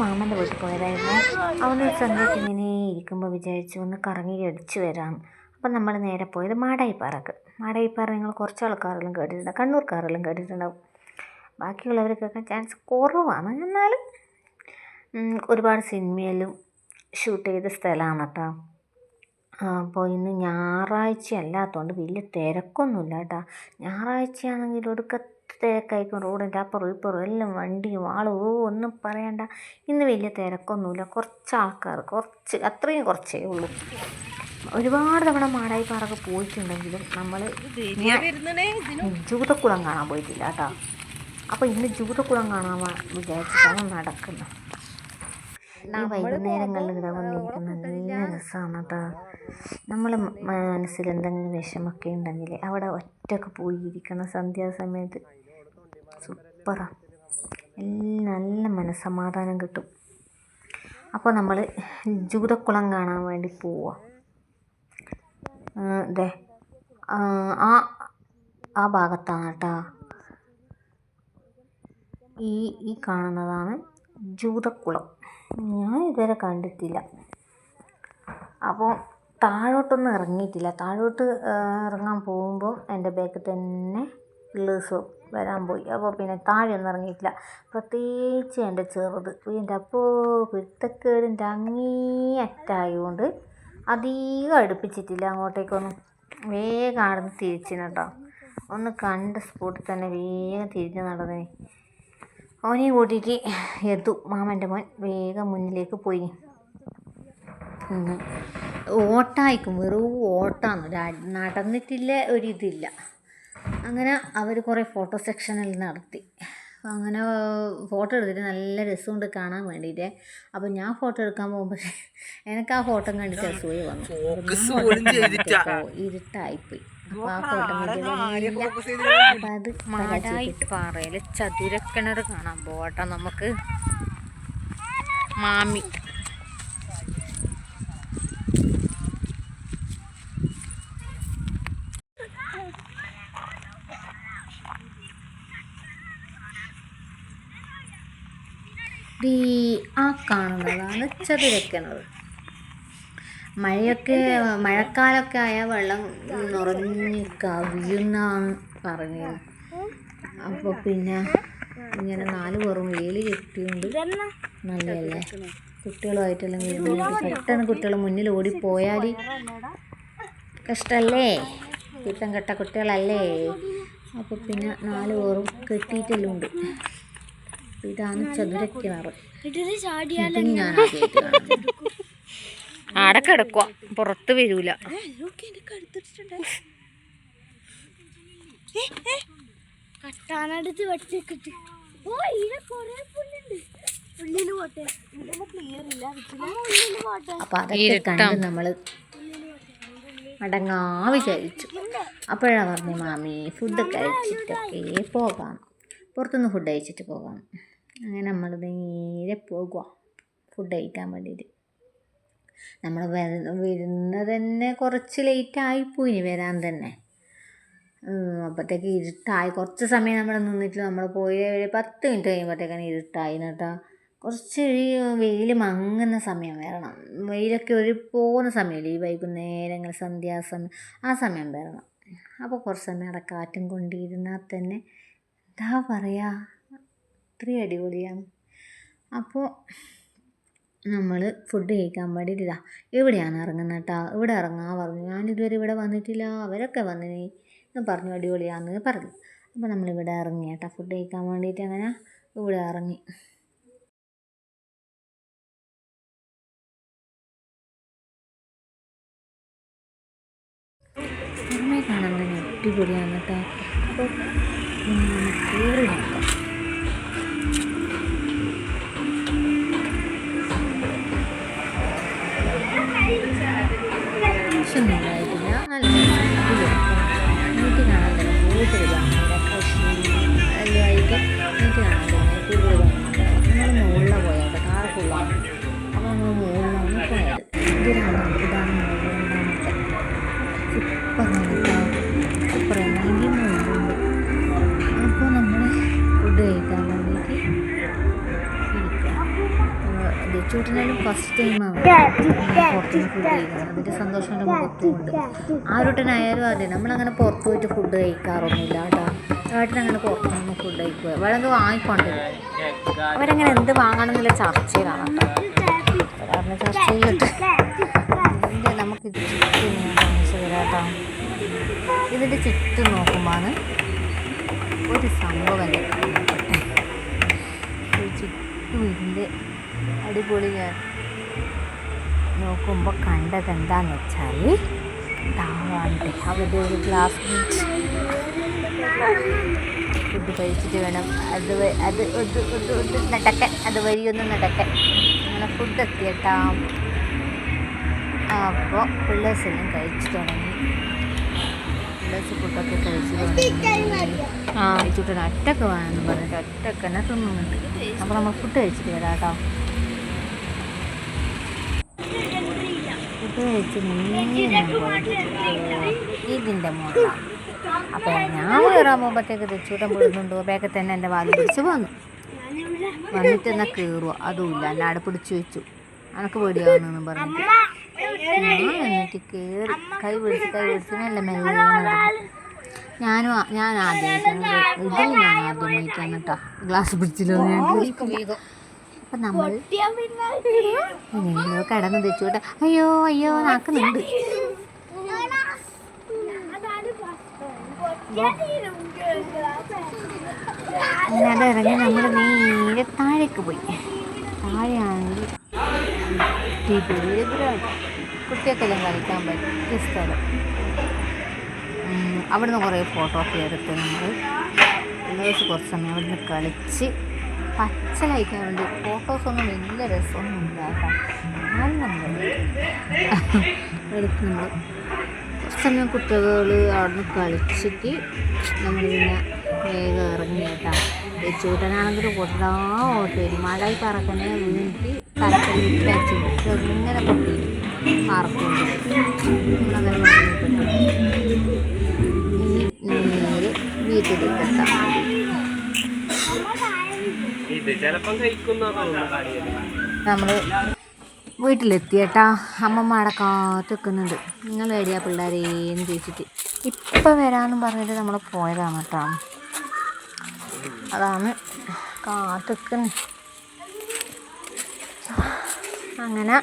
മാമന്റെ വീട്ടിൽ പോയതായിരുന്നു. അവന് സന്ധ്യയ്ക്ക് ഇങ്ങനെ ഇരിക്കുമ്പോൾ വിചാരിച്ചു ഒന്ന് കറങ്ങി അടിച്ചു വരാം. അപ്പം നമ്മൾ നേരെ പോയത് മാടായിപ്പാറക്ക് മാടായിപ്പാറ നിങ്ങൾ കുറച്ച് ആൾക്കാരെല്ലാം കേട്ടിട്ടുണ്ടാവും കണ്ണൂർക്കാരെല്ലാം കേട്ടിട്ടുണ്ടാവും. ബാക്കിയുള്ളവർക്കൊക്കെ ചാൻസ് കുറവാണ്. എന്നാലും ഒരുപാട് സിനിമയിലും ഷൂട്ട് ചെയ്ത സ്ഥലമാണ് കേട്ടോ അപ്പോൾ ഇന്ന് ഞായറാഴ്ച അല്ലാത്തതുകൊണ്ട് വലിയ തിരക്കൊന്നുമില്ല കേട്ടോ ഞായറാഴ്ചയാണെങ്കിൽ ഒടുക്കത്തെ തിരക്കായിരിക്കും റോഡിന്റെ അപ്പുറം ഇപ്പുറം എല്ലാം വണ്ടിയും ആളും ഒന്നും പറയണ്ട. ഇന്ന് വലിയ തിരക്കൊന്നുമില്ല. കുറച്ച് ആൾക്കാർ കുറച്ച് അത്രയും കുറച്ചേ ഉള്ളൂ. ഒരുപാട് തവണ മാടായി പാറൊക്കെ പോയിട്ടുണ്ടെങ്കിലും നമ്മൾ ജൂതക്കുളം കാണാൻ പോയിട്ടില്ല കേട്ടോ. അപ്പോൾ ഇന്ന് ജൂതക്കുളം കാണാൻ വിചാരിച്ചിട്ടാണ് നടക്കുന്നത്. ഈ വൈകുന്നേരങ്ങളിൽ ഇവിടെ വന്നിരിക്കുന്ന നല്ല രസമാണ് കേട്ടോ നമ്മൾ മനസ്സിൽ എന്തെങ്കിലും വിഷമൊക്കെ ഉണ്ടെങ്കിൽ അവിടെ ഒറ്റയ്ക്ക് പോയിരിക്കണം. സന്ധ്യാസമയത്ത് സൂപ്പറാണ് നല്ല മനസ്സമാധാനം കിട്ടും. അപ്പോൾ നമ്മൾ ജൂതക്കുളം കാണാൻ വേണ്ടി പോവുക ദേ. ആ ആ- ഭാഗത്താണ് കേട്ടോ. ഈ ഈ കാണുന്നതാണ് ജൂതക്കുളം. ഞാൻ ഇതുവരെ കണ്ടിട്ടില്ല. അപ്പോൾ താഴോട്ടൊന്നും ഇറങ്ങിയിട്ടില്ല. താഴോട്ട് ഇറങ്ങാൻ പോകുമ്പോൾ എന്റെ ബാക്കിൽ തന്നെ പിള്ളേഴ്സ് വരാൻ പോയി അപ്പോൾ പിന്നെ താഴെ ഒന്നും ഇറങ്ങിയിട്ടില്ല പ്രത്യേകിച്ച് എന്റെ ചെറുത്. എന്റെ അപ്പോൾ പിടുത്തക്കേടിന്റെ അങ്ങേയറ്റായതുകൊണ്ട് അധികം അടുപ്പിച്ചിട്ടില്ല അങ്ങോട്ടേക്കൊന്നും. വേഗം നടന്ന് തിരിച്ചിന് കേട്ടോ. ഒന്ന് കണ്ട സ്പോട്ടിൽ തന്നെ വേഗം തിരിഞ്ഞ് നടന്നേ അവനെയും കൂട്ടിയിട്ട് എത്തു. മാമന്റെ മോൻ വേഗം മുന്നിലേക്ക് പോയി. ഓട്ടായിക്കും. വെറും ഓട്ടാന്ന് നടന്നിട്ടില്ല ഒരിതില്ല. അങ്ങനെ അവർ കുറേ ഫോട്ടോ സെക്ഷനിൽ നടത്തി. അങ്ങനെ ഫോട്ടോ എടുത്തിട്ട് നല്ല രസമുണ്ട് കാണാൻ വേണ്ടിയിട്ട്. അപ്പം ഞാൻ ഫോട്ടോ എടുക്കാൻ പോകുമ്പോൾ എനിക്ക് ആ ഫോട്ടോ കണ്ടിട്ട് അസൂയ വന്നു. ഇരുട്ടായിപ്പോയി. അത് പാറയിൽ ചതുരക്കിണർ കാണാൻ പോകട്ടെ നമുക്ക്. മാമി. ഈ ആ കാണുന്നതാണ് ചതുരക്കിണർ. മഴയൊക്കെ മഴക്കാലമൊക്കെ ആയാൽ വെള്ളം നിറഞ്ഞ് കവിയുന്നാണ് പറഞ്ഞു. അപ്പോൾ പിന്നെ ഇങ്ങനെ നാല് പേറും വേലി കെട്ടിയുണ്ട് നല്ലതല്ലേ? കുട്ടികളുമായിട്ടെല്ലാം പെട്ടെന്ന് കുട്ടികൾ മുന്നിൽ ഓടിപ്പോയാൽ കഷ്ടല്ലേ? പിത്തം കെട്ട കുട്ടികളല്ലേ? അപ്പോൾ പിന്നെ നാല് പേറും കെട്ടിയിട്ടെല്ലാം ഉണ്ട്. ഇതാണ് ചതുരക്കിണറ് ആടെ കിടക്കുക പുറത്ത് വരൂല. കട്ടാനടുത്ത് വെട്ടിക്കിട്ട് ഓ ഇവിടെ കൊറേ പുല്ലുണ്ട്. പുല്ലിന് പോട്ടെ. ക്ലിയർ ഇല്ല. അപ്പോൾ അതൊക്കെ കണ്ട് നമ്മൾ മടങ്ങാ വിചാരിച്ചു. അപ്പോഴാണ് പറഞ്ഞു മാമി ഫുഡ് കഴിച്ചിട്ടൊക്കെ പോകാം. പുറത്തുനിന്ന് ഫുഡ് കഴിച്ചിട്ട് പോകാം. അങ്ങനെ നമ്മൾ നേരെ പോകുക ഫുഡ് കഴിക്കാൻ വേണ്ടിയിട്ട് നമ്മൾ വരുന്ന തന്നെ കുറച്ച് ലേറ്റ് ആയിപ്പോയി വരാൻ തന്നെ. അപ്പോഴത്തേക്ക് ഇരുട്ടായി. കുറച്ച് സമയം നമ്മൾ നിന്നിട്ട് നമ്മൾ പോയി പത്ത് മിനിറ്റ് കഴിയുമ്പോഴത്തേക്കാണ് ഇരുട്ടായി കേട്ടോ കുറച്ച് വെയിൽ മങ്ങുന്ന സമയം വരണം. വെയിലൊക്കെ ഒരു പോകുന്ന സമയമില്ലേ ഈ വൈകുന്നേരങ്ങൾ സന്ധ്യാസമയം ആ സമയം വരണം. അപ്പോൾ കുറച്ച് സമയം അവിടെ കാറ്റും കൊണ്ടിരുന്നാൽ തന്നെ. എന്താ പറയുക അത്രയും അടിപൊളിയാണ്. അപ്പോൾ നമ്മൾ ഫുഡ് കഴിക്കാൻ വേണ്ടിയിട്ട് ഇതാ ഇറങ്ങുന്നത് കേട്ടോ ഇവിടെ ഇറങ്ങാൻ പറഞ്ഞു. ഞാനിതുവരെ ഇവിടെ വന്നിട്ടില്ല. അവരൊക്കെ വന്നിനി. എന്ന് പറഞ്ഞു അടിപൊളിയാന്ന് പറഞ്ഞു. അപ്പോൾ നമ്മളിവിടെ ഇറങ്ങി കേട്ടോ ഫുഡ് കഴിക്കാൻ വേണ്ടിയിട്ട് അങ്ങനെ ഇവിടെ ഇറങ്ങി. കാണാൻ തന്നെ അടിപൊളിയാണ് കേട്ടോ അപ്പോൾ കയറി നീട്ടി കാണാൻ തന്നെ കൂടുതൽ ഭംഗിയുണ്ട് കൃഷി എല്ലാമായിട്ട് നീട്ടി കാണാൻ തന്നെ കൂടുതൽ ഭംഗിയുണ്ടാവും നമ്മൾ മുകളിലാണ് പോയാൽ കാറ് ഫുള്ളാണ് ചൂട്ടിനാലും ഫസ്റ്റ് ടൈമാണ് പുറത്തുനിന്ന് ഫുഡ് കഴിക്കുന്നത് അതിന്റെ സന്തോഷം എന്റെ മുഖത്തുമുണ്ട് ആരുട്ടനായാലും അതെ. നമ്മളങ്ങനെ പുറത്ത് പോയിട്ട് ഫുഡ് കഴിക്കാറൊന്നുമില്ല കേട്ടോ. ഏട്ടനങ്ങനെ പുറത്തുനിന്ന് ഫുഡ് കഴിക്കുക വേണമെങ്കിൽ വാങ്ങിക്കൊണ്ട് അവരങ്ങനെ എന്ത് വാങ്ങണം എന്നുള്ള ചർച്ചയിലാണ് കേട്ടോ. ചർച്ചയിലിട്ട് ഇതിന്റെ നമുക്ക് ഇത് ചുറ്റും ഞാൻ കാണിച്ചു തരാം കേട്ടോ ഇതിന്റെ ചുറ്റും നോക്കുമ്പോൾ ഒരു സംഭവം ചുറ്റും അടിപൊളി ഞാൻ നോക്കുമ്പോൾ കണ്ടത് എന്താന്ന് വെച്ചാൽ താവാണ്ട് അവിടെ ഒരു ഗ്ലാസ് ഫുഡ് കഴിച്ചിട്ട് വേണം. അത് അത് ഒന്ന് ഒന്ന് ഒന്ന് നടക്കൻ. അത് വഴി ഒന്ന് നടക്കാൻ. അങ്ങനെ ഫുഡ് എത്തിയട്ടാ അപ്പോൾ പിള്ളേഴ്സെല്ലാം കഴിച്ചു തുടങ്ങി. പിള്ളേഴ്സ് ഫുഡൊക്കെ കഴിച്ചു തുടങ്ങി ആ ഒറ്റയ്ക്ക് വേണമെന്ന് പറഞ്ഞിട്ട് തന്നെ തിന്നുന്നുണ്ട്. അപ്പോൾ നമ്മൾ ഫുഡ് കഴിച്ചിട്ട് വരാം കേട്ടോ. ഫുഡ് കഴിച്ച് ഇതിന്റെ മുകളിലാണ് അപ്പോൾ ഞാൻ കയറാൻ പോകുമ്പോഴത്തേക്ക് തെച്ചൂട്ടം വീഴുന്നുണ്ട് ബാക്കിൽ തന്നെ എന്റെ വാൽ പിടിച്ച് വന്നു. വന്നിട്ട് എന്നാൽ കയറുക അതുമില്ല അവിടെ പിടിച്ചു വെച്ചു. അനക്ക് പേടിയാവുന്നെന്നും പറഞ്ഞിട്ട്. ഞാൻ എന്നിട്ട് കയറി കൈ പിടിച്ച് കൈ പിടിച്ച് മെല്ലെ മെല്ലെ ഞാനും ഞാൻ ആദ്യമായിട്ടാണ് ഇതിൽ ഞാൻ ആദ്യമായിട്ടാണ് കേട്ടോ. ഗ്ലാസ് പിടിച്ചില്ലോ ഞാൻ അപ്പം നമ്മൾ എങ്ങനെയോ കടന്ന് കേട്ടോ. അയ്യോ അയ്യോ നാക്കുന്നുണ്ട്. അല്ലാതെ ഇറങ്ങി നമ്മൾ നേരെ താഴേക്ക് പോയി. താഴെയാണെങ്കിൽ കുട്ടിയൊക്കെ കളിക്കാൻ പറ്റിയ സ്ഥലം. ഉം, അവിടുന്ന് കുറേ ഫോട്ടോ ഒക്കെ എടുത്ത് നമ്മൾ ദിവസം കുറച്ച് സമയം അവിടുന്ന് കളിച്ച് പച്ചലയിക്കാൻ വേണ്ടി ഫോട്ടോസൊന്നും വലിയ രസമൊന്നും ഇല്ല കേട്ടോ. എന്നാലും നമ്മൾ എടുത്ത് നമ്മൾ കുറച്ച് സമയം കുട്ടികൾ അവിടുന്ന് കളിച്ചിട്ട് നമ്മൾ പിന്നെ വേഗം ഇറങ്ങി കേട്ടോ. ചൂട്ടനാണെങ്കിൽ കൊണ്ടാ ഓട്ടേരി മഴ പറക്കണേ വീണിട്ട് തലക്കല്ലിൽ വെച്ച് ഇങ്ങനെ പൊട്ടി മാർക്കുണ്ട് അങ്ങനെ മടങ്ങിപ്പെട്ടു ഇനി നേരെ വീട്ടിലേക്ക് എത്താം നമ്മൾ വീട്ടിലെത്തിയേട്ടാ. അമ്മമ്മയുടെ കാത്ത് നിൽക്കുന്നുണ്ട്. നിങ്ങൾ എവിടെയാ പിള്ളേരേന്ന് ചോദിച്ചിട്ട്. ഇപ്പം വരാമെന്നും പറഞ്ഞിട്ട് നമ്മൾ പോയതാണ് കേട്ടോ. അതാണ് കാത്തിക്കുന്നത് അങ്ങനെ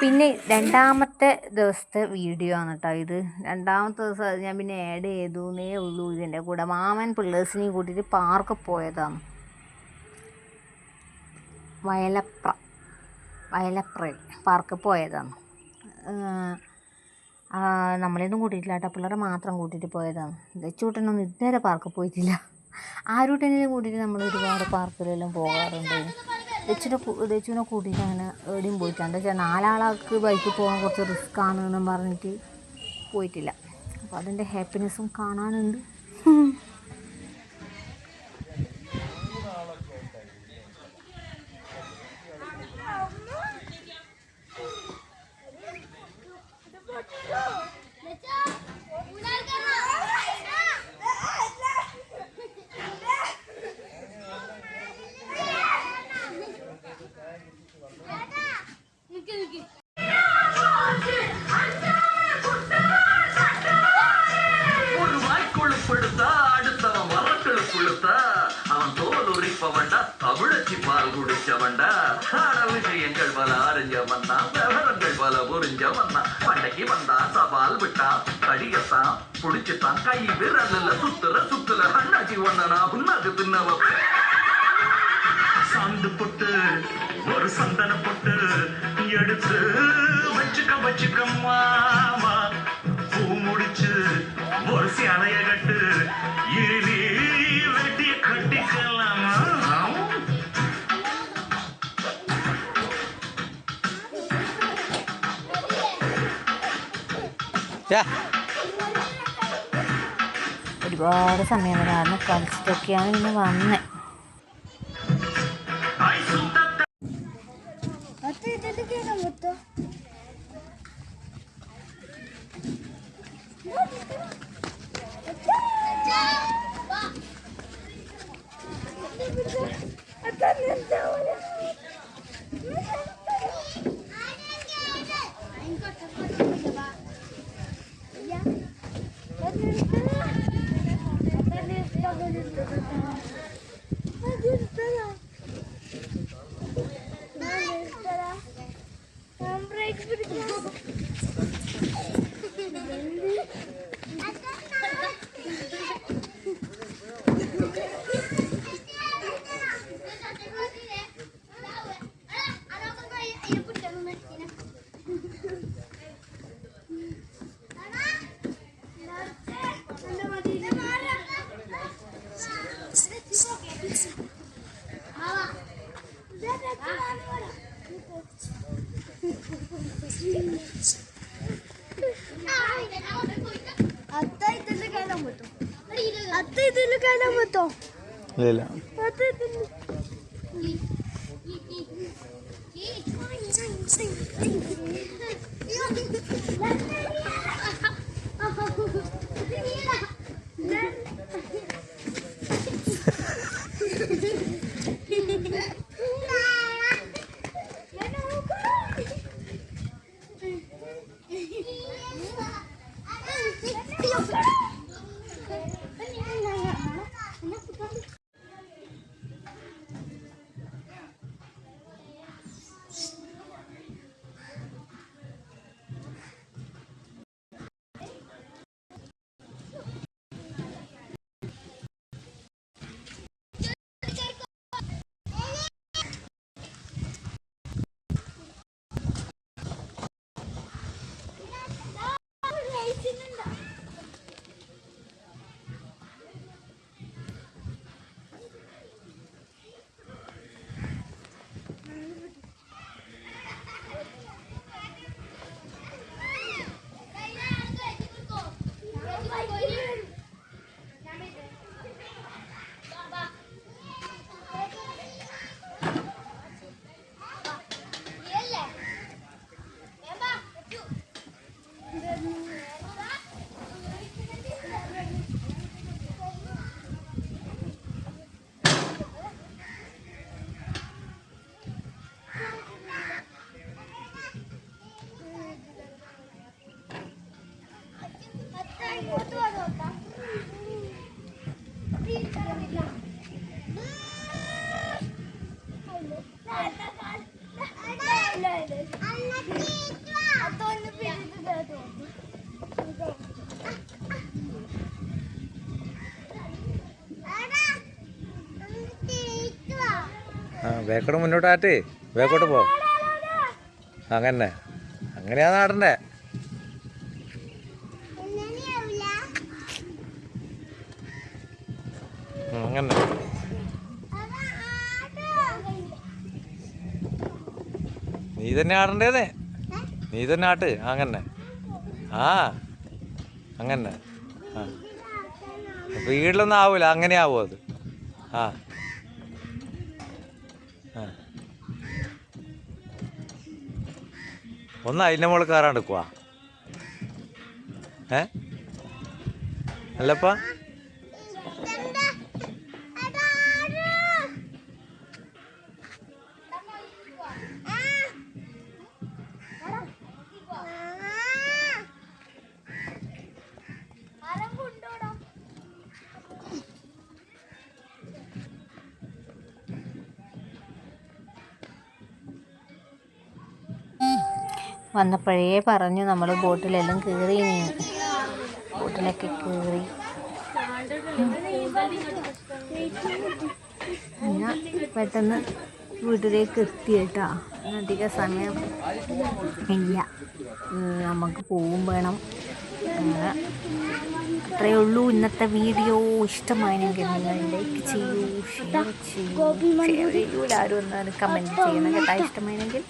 പിന്നെ രണ്ടാമത്തെ ദിവസത്തെ വീഡിയോ ആണ് കേട്ടോ ഇത്. രണ്ടാമത്തെ ദിവസം ഞാൻ പിന്നെ ആഡ് ചെയ്തുന്നേ ഉള്ളൂ ഇതിന്റെ കൂടെ. മാമൻ പിള്ളേഴ്സിനെയും കൂട്ടിയിട്ട് പാർക്ക് പോയതാണ്. വയലപ്ര വയലപ്ര പാർക്ക് പോയതാണ്. നമ്മളെയൊന്നും കൂട്ടിയിട്ടില്ല കേട്ടോ പിള്ളേരെ മാത്രം കൂട്ടിയിട്ട് പോയതാണ്. ദച്ചൂട്ടനൊന്നും ഇതുവരെ പാർക്ക് പോയിട്ടില്ല. ആരൂട്ടനെയും കൂട്ടിയിട്ട് നമ്മൾ ഒരുപാട് പാർക്കിലെല്ലാം പോകാറുണ്ട്. ദച്ചുനെ ദച്ചുവിനെ കൂട്ടിയിട്ട് അങ്ങനെ എവിടെയും എന്താ വെച്ചാൽ നാലാളാൾക്ക് ബൈക്കിൽ പോകാൻ കുറച്ച് റിസ്ക് ആണെന്നും പറഞ്ഞിട്ട് പോയിട്ടില്ല. അപ്പോൾ അതിന്റെ ഹാപ്പിനെസ്സും കാണാനുണ്ട്. புரிஞ்சவன் வந்தா சவால் விட்டா கடியத்தான் புடிச்சுட்டான் கை விரல்ல சுத்துற சுத்துல அண்ணாச்சி ஒண்ணனா புண்ணாக்கு தின்னவ. சாந்து பொட்டு ஒரு சந்தன பொட்டு எடுத்து வச்சுக்க வச்சுக்கம்மா பூ முடிச்சு ஒரு சேலைய கட்டு இறுதி ഒരുപാട് സമയം വരാതെ കളിച്ചിട്ടൊക്കെയാണ് ഇന്ന് വന്നത് Thank you. Thank you. कहना बताओ ले ला Thank you. ആ മുന്നോട്ട് മുന്നോട്ടാറ്റ് ബേക്കോട്ട് പോ. അങ്ങനെ. അങ്ങനെയാ നാടണ്ടേ. അങ്ങനെ. നീ തന്നെ ആടണ്ടേന്നേ? നീ തന്നെ ആട്ട്. അങ്ങനെ. ആ. അങ്ങനെ. ആ. വീട്ടിലൊന്നും ആവൂല. അങ്ങനെ ആവും അത്? ആ. ഒന്ന് അതിന്റെ മുകളിൽ കയറാൻ എടുക്കുക ഏ? അല്ലപ്പാ? വന്നപ്പോഴേ പറഞ്ഞു നമ്മൾ ബോട്ടിലെല്ലാം കയറി ബോട്ടിലൊക്കെ കയറി പിന്നെ പെട്ടെന്ന് വീട്ടിലേക്ക് എത്തി കേട്ടോ. അധിക സമയം ഇല്ല. നമുക്ക് പോവും വേണം. അത്രയേ ഉള്ളൂ. ഇന്നത്തെ വീഡിയോ ഇഷ്ടമായെങ്കിൽ നിങ്ങൾ ലൈക്ക് ചെയ്യൂ ഷെയർ ചെയ്യൂ. ഷെയർ ചെയ്യൂല ആരും ഒന്ന് കമന്റ് ചെയ്യണം കേട്ടാ. ഇഷ്ടമായെങ്കിൽ